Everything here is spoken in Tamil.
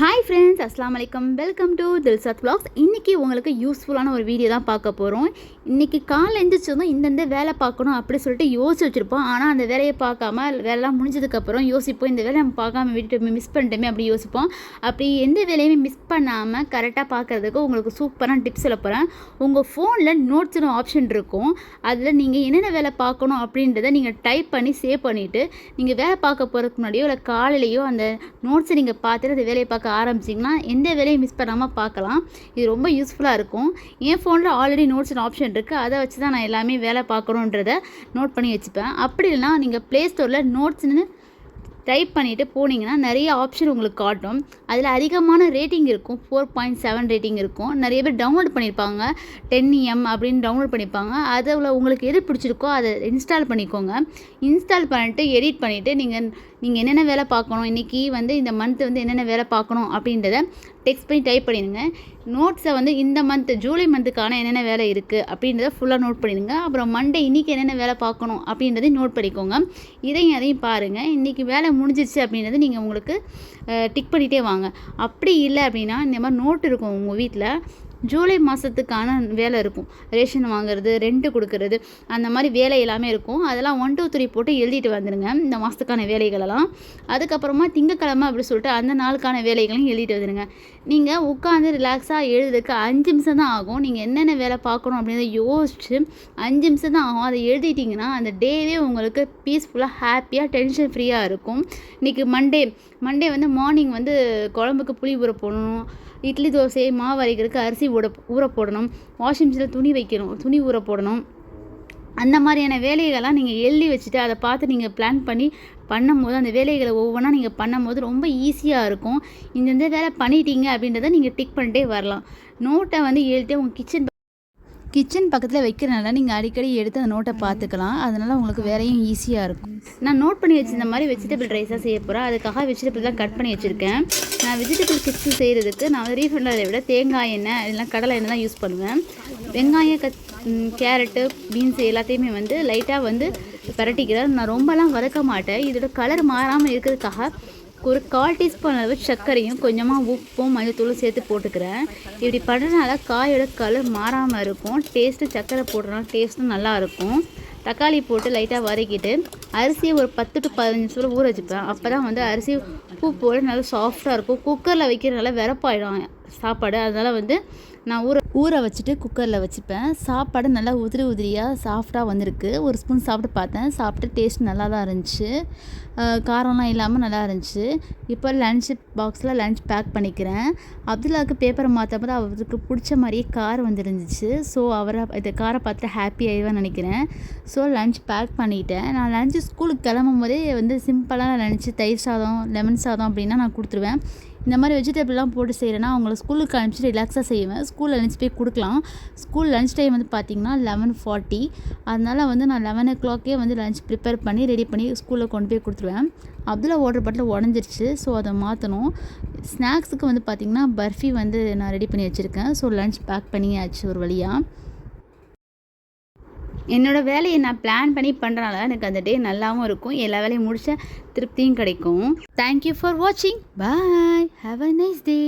ஹாய் ஃப்ரெண்ட்ஸ் அஸ்லாம் வலைக்கம் வெல்கம் டு தில்சாத் வ்ளாக்ஸ் இன்றைக்கி உங்களுக்கு யூஸ்ஃபுல்லான ஒரு வீடியோ தான் பார்க்க போகிறோம் இன்றைக்கி காலைல எழுந்திரிச்சதும் இந்தந்த வேலை பார்க்கணும் அப்படி சொல்லிட்டு யோசிச்சு வச்சுருப்போம். ஆனால் அந்த வேலையை பார்க்காம வேலைலாம் முடிஞ்சதுக்கப்புறம் யோசிப்போம். இந்த வேலையை நம்ம பார்க்காம விட்டு மிஸ் பண்ணிட்டோமே அப்படி யோசிப்போம். அப்படி எந்த வேலையுமே மிஸ் பண்ணாமல் கரெக்டாக பார்க்குறதுக்கு உங்களுக்கு சூப்பரான டிப்ஸ் சொல்ல போகிறேன் உங்கள் ஃபோனில் நோட்ஸ்னு ஆப்ஷன் இருக்கும். அதில் நீங்கள் என்னென்ன வேலை பார்க்கணும் அப்படின்றத நீங்கள் டைப் பண்ணி சேவ் பண்ணிவிட்டு நீங்கள் வேலை பார்க்க போகிறதுக்கு முன்னாடியோ இல்லை காலையிலையோ அந்த நோட்ஸை நீங்கள் பார்த்துட்டு அந்த வேலையை பார்க்க ஆரம்பிச்சிங்கன்னா எந்த வேலையும் மிஸ் பண்ணாமல் பார்க்கலாம். இது ரொம்ப யூஸ்ஃபுல்லாக இருக்கும். என் ஃபோனில் ஆல்ரெடி நோட்ஸ்னு ஆப்ஷன் இருக்குது அதை வச்சு தான் நான் எல்லாமே வேலை பார்க்கணுன்றத நோட் பண்ணி வச்சுப்பேன். அப்படி இல்லைனா நீங்கள் ப்ளே ஸ்டோரில் நோட்ஸ்னு டைப் பண்ணிவிட்டு போனீங்கன்னா நிறைய ஆப்ஷன் உங்களுக்கு காட்டும். அதில் அதிகமான ரேட்டிங் இருக்கும். ஃபோர் பாயிண்ட் செவன் ரேட்டிங் இருக்கும். நிறைய பேர் டவுன்லோட் பண்ணியிருப்பாங்க டென் இஎம் அப்படின்னு டவுன்லோட் பண்ணியிருப்பாங்க அதில் உங்களுக்கு எது பிடிச்சிருக்கோ அதை இன்ஸ்டால் பண்ணிக்கோங்க. இன்ஸ்டால் பண்ணிவிட்டு எடிட் பண்ணிவிட்டு நீங்கள் நீங்கள் என்னென்ன வேலை பார்க்கணும்? இன்றைக்கி வந்து இந்த மந்த் வந்து என்னென்ன வேலை பார்க்கணும் அப்படின்றத டெக்ஸ்ட் பண்ணி டைப் பண்ணிடுங்க. நோட்ஸை வந்து இந்த மந்த் ஜூலை மந்த்துக்கான என்னென்ன வேலை இருக்குது அப்படின்றத ஃபுல்லாக நோட் பண்ணிடுங்க. அப்புறம் மண்டே இன்றைக்கி என்னென்ன வேலை பார்க்கணும் அப்படின்றதையும் நோட் பண்ணிக்கோங்க. இதையும் அதையும் பாருங்கள் இன்றைக்கி வேலை முடிஞ்சிச்சு அப்படின்றது நீங்கள் உங்களுக்கு டிக் பண்ணிகிட்டே வாங்க. அப்படி இல்லை அப்படின்னா இந்த மாதிரி நோட் இருக்கும் உங்கள் வீட்டில் ஜூலை மாதத்துக்கான வேலை இருக்கும். ரேஷன் வாங்குறது ரெண்ட்டு கொடுக்கறது அந்த மாதிரி வேலை எல்லாமே இருக்கும். அதெல்லாம் ஒன் டூ த்ரீ போட்டு எழுதிட்டு வந்துடுங்க இந்த மாதத்துக்கான வேலைகளெல்லாம். அதுக்கப்புறமா திங்கக்கிழமை அப்படி சொல்லிட்டு அந்த நாளுக்கான வேலைகளையும் எழுதிட்டு வந்துடுங்க நீங்கள் உட்காந்து ரிலாக்ஸாக எழுதுறதுக்கு அஞ்சு நிமிஷம் தான் ஆகும். நீங்கள் என்னென்ன வேலை பார்க்கணும் அப்படின்றத யோசிச்சு அஞ்சு நிமிஷம் தான் ஆகும். அதை எழுதிட்டிங்கன்னா அந்த டேவே உங்களுக்கு பீஸ்ஃபுல்லாக ஹாப்பியாக டென்ஷன் ஃப்ரீயாக இருக்கும். இன்றைக்கி மண்டே மண்டே வந்து மார்னிங் வந்து குழம்புக்கு புளி ஊற போடணும். இட்லி தோசை மாவு அரைக்கிறதுக்கு அரிசி ஊட ஊற போடணும். வாஷிங் மிஷினில் துணி வைக்கணும். துணி ஊற போடணும். அந்த மாதிரியான வேலைகள்லாம் நீங்கள் எழுதி வச்சுட்டு அதை பார்த்து நீங்கள் பிளான் பண்ணி பண்ணும்போது அந்த வேலைகளை ஒவ்வொன்றா நீங்கள் பண்ணும்போது ரொம்ப ஈஸியாக இருக்கும். இந்தந்த வேலை பண்ணிட்டீங்க அப்படின்றத நீங்கள் டிக் பண்ணிட்டே வரலாம். நோட்டை வந்து எழுதிட்டு உங்கள் கிச்சன் கிச்சன் பக்கத்தில் வைக்கிறனால நீங்கள் அடிக்கடி எடுத்து அந்த நோட்டை பார்த்துக்கலாம். அதனால் உங்களுக்கு வேலையும் ஈஸியாக இருக்கும். நான் நோட் பண்ணி வச்சிருந்த மாதிரி வெஜிடபிள் ரைஸாக செய்ய போகிறேன் அதுக்காக வெஜிடபிள்லாம் கட் பண்ணி வச்சுருக்கேன். நான் வெஜிடபிள் சிப்ஸ் செய்கிறதுக்கு நான் வந்து ரீஃபண்டை விட தேங்காய் எண்ணெய் இல்லைனா கடலை எண்ணெய் தான் யூஸ் பண்ணுவேன். வெங்காயம் கத் கேரட்டு பீன்ஸ் எல்லாத்தையுமே வந்து லைட்டாக வந்து பரட்டிக்கிறேன். நான் ரொம்பலாம் வதக்க மாட்டேன். இதோட கலர் மாறாமல் இருக்கிறதுக்காக ஒரு கால் டீஸ்பூன் அளவு சர்க்கரையும் கொஞ்சமாக உப்பும் மஞ்சத்தூளும் சேர்த்து போட்டுக்கிறேன். இப்படி பண்ணுறதுனால காயோட கலர் மாறாமல் இருக்கும். டேஸ்ட்டு சர்க்கரை போடுறதுனால டேஸ்ட்டும் நல்லாயிருக்கும் தக்காளி போட்டு லைட்டாக வதக்கிட்டு அரிசியை ஒரு பத்து டு பதினஞ்சு நிமிஷத்தில் ஊற வச்சுப்பேன். அப்போ தான் வந்து அரிசி பூ போட நல்லா சாஃப்டாக இருக்கும். குக்கரில் வைக்கிறதுனால விரப்பாயிடும் சாப்பாடு. அதனால் வந்து நான் ஊற ஊற வச்சுட்டு குக்கரில் வச்சுப்பேன். சாப்பாடு நல்லா உதிரி உதிரியாக சாஃப்டாக வந்திருக்கு. ஒரு ஸ்பூன் சாப்பிட்டு பார்த்தேன். சாப்பிட்டு டேஸ்ட் நல்லா தான் இருந்துச்சு காரம்லாம் இல்லாமல் நல்லா இருந்துச்சு. இப்போ லன்ச் பாக்ஸில் லன்ச் பேக் பண்ணிக்கிறேன். அப்துல்லாவுக்கு பேப்பரை மாற்றும்போது அவருக்கு பிடிச்ச மாதிரியே கார் வந்துருந்துச்சு. ஸோ அவரை இந்த காரை பார்த்துட்டு ஹாப்பி ஆகிடுவேன் நினைக்கிறேன். ஸோ லன்ச் பேக் பண்ணிட்டேன். நான் லஞ்சு ஸ்கூலுக்கு கிளம்பும் போதே வந்து சிம்பிளாக நினச்சி தயிர் சாதம் லெமன் சாதம் அப்படின்னா நான் கொடுத்துருவேன். இந்த மாதிரி வெஜிடபிள்லாம் போட்டு செய்கிறேன்னா அவங்கள ஸ்கூலுக்கு அனுப்பிச்சி ரிலாக்ஸாக செய்வேன். ஸ்கூலில் லஞ்ச் போய் கொடுக்கலாம். ஸ்கூல் லஞ்ச் டைம் வந்து பார்த்திங்கன்னா லெவன் ஃபார்ட்டி அதனால் வந்து நான் லெவன் ஓ கிளாக்கே வந்து லஞ்ச் ப்ரிப்பேர் பண்ணி ரெடி பண்ணி ஸ்கூலில் கொண்டு போய் கொடுத்துருவேன். அப்துல்லா வாட்டர் பாட்டில் உடஞ்சிருச்சு. ஸோ அதை மாற்றணும் ஸ்நாக்ஸுக்கு வந்து பார்த்திங்கன்னா பர்ஃபி வந்து நான் ரெடி பண்ணி வச்சுருக்கேன். ஸோ லஞ்ச் பேக் பண்ணியாச்சு ஒரு வழியாக என்னோடய வேலையை நான் பிளான் பண்ணி பண்ணுறனால எனக்கு அந்த டே நல்லாவும் இருக்கும். எல்லா வேலையும் முடிச்ச திருப்தியும் கிடைக்கும். தேங்க்யூ ஃபார் வாட்சிங் பாய் ஹாவ் அ நைஸ் டே